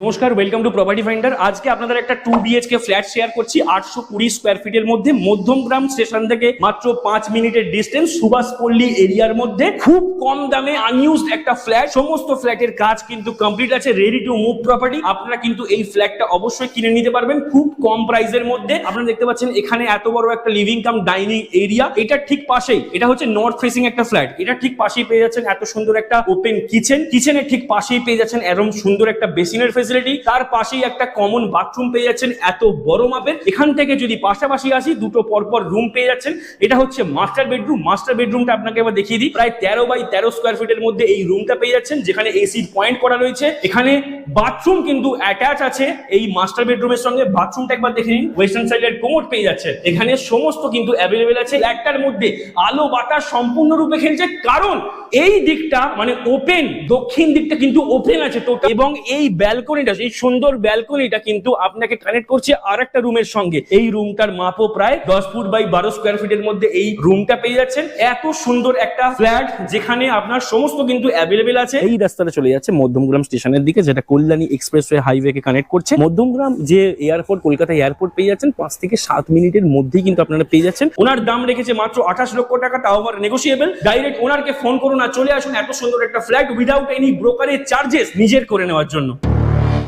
নমস্কার welcome to property finder আজকে আপনাদের একটা টু বিএচকে ফ্ল্যাট শেয়ার করছি, আটশো কুড়ি স্কোয়ার ফিটের মধ্যে মধ্যমগ্রাম স্টেশন থেকে মাত্র পাঁচ মিনিটের ডিস্টেন্স সুভাষপল্লী এরিয়ার মধ্যে। খুব কম দামে আনইউজড একটা ফ্ল্যাট সমস্ত ফ্ল্যাটের কাজ কিন্তু কমপ্লিট আছে রেডি টু মুভ প্রপার্টি আপনারা কিন্তু এই ফ্ল্যাটটা অবশ্যই কিনে নিতে পারবেন, খুব কম প্রাইসের মধ্যে। আপনারা দেখতে পাচ্ছেন, এখানে এত বড় একটা লিভিং কাম ডাইনিং এরিয়া এটা ঠিক পাশেই, এটা হচ্ছে নর্থ ফেসিং একটা ফ্ল্যাট এটা ঠিক পাশেই পেয়ে যাচ্ছেন, এত সুন্দর একটা ওপেন কিচেন কিচেনের ঠিক পাশেই পেয়ে যাচ্ছেন, এরম সুন্দর একটা বেসিনের ফেসিলিটি তার পাশেই একটা কমন বাথরুম পেয়ে যাচ্ছেন, এত বড় মাপের। এখান থেকে যদি পাশাপাশি আসি, দুটো পরপর রুম পেয়ে যাচ্ছেন। এটা হচ্ছে মাস্টার বেডরুম মাস্টার বেডরুমটা আপনাকে এবার দেখিয়ে দিই। প্রায় তেরো বাই তেরো স্কোয়ার ফিটের মধ্যে এই রুমটা পেয়ে যাচ্ছেন, যেখানে এসির পয়েন্ট করা রয়েছে। এখানে বাথরুম কিন্তু অ্যাটাচ আছে। এই মাস্টার বেডরুমের সঙ্গে বাথরুমটা একবার দেখে নিন। ওয়েস্টার্ন সাইডের কোমোড পেয়ে যাচ্ছে। এখানে সমস্ত কিন্তু অ্যাভেলেবেল আছে। একটার মধ্যে আলো, বাতাস সম্পূর্ণরূপে খেলছে। কারণ এই দিকটা মানে ওপেন দক্ষিণ দিকটা কিন্তু ওপেন আছে টোটাল এবং এই ব্যালকনিটা এই সুন্দর ব্যালকনিটা কিন্তু আপনাকে কানেক্ট করছে আর একটা রুমের সঙ্গে। এই রুমটার মাপও প্রায় দশ ফুট বাই বারো স্কোয়ার ফিটের মধ্যে এই রুমটা পেয়ে যাচ্ছেন। এত সুন্দর একটা ফ্ল্যাট যেখানে আপনার সমস্ত কিন্তু অ্যাভেলেবেল আছে। এই রাস্তাটা চলে যাচ্ছে মধ্যমগ্রাম স্টেশনের দিকে, যেটা কল্যাণী এক্সপ্রেসওয়ে হাইওয়ে কে কানেক্ট করছে। মধ্যমগ্রাম যে এয়ারপোর্ট, কলকাতা এয়ারপোর্ট পেয়ে যাচ্ছেন, পাঁচ থেকে সাত মিনিটের মধ্যেই কিন্তু আপনারা পেয়ে যাচ্ছেন। ওনার দাম রেখেছে মাত্র আঠাশ লক্ষ টাকা, তাও আবার নেগোসিয়েবল ডাইরেক্ট ওনারকে ফোন করুন আর চলে আসুন এত সুন্দর একটা ফ্ল্যাট উইদাউট এনি ব্রোকারের চার্জেস নিজের করে নেওয়ার জন্য।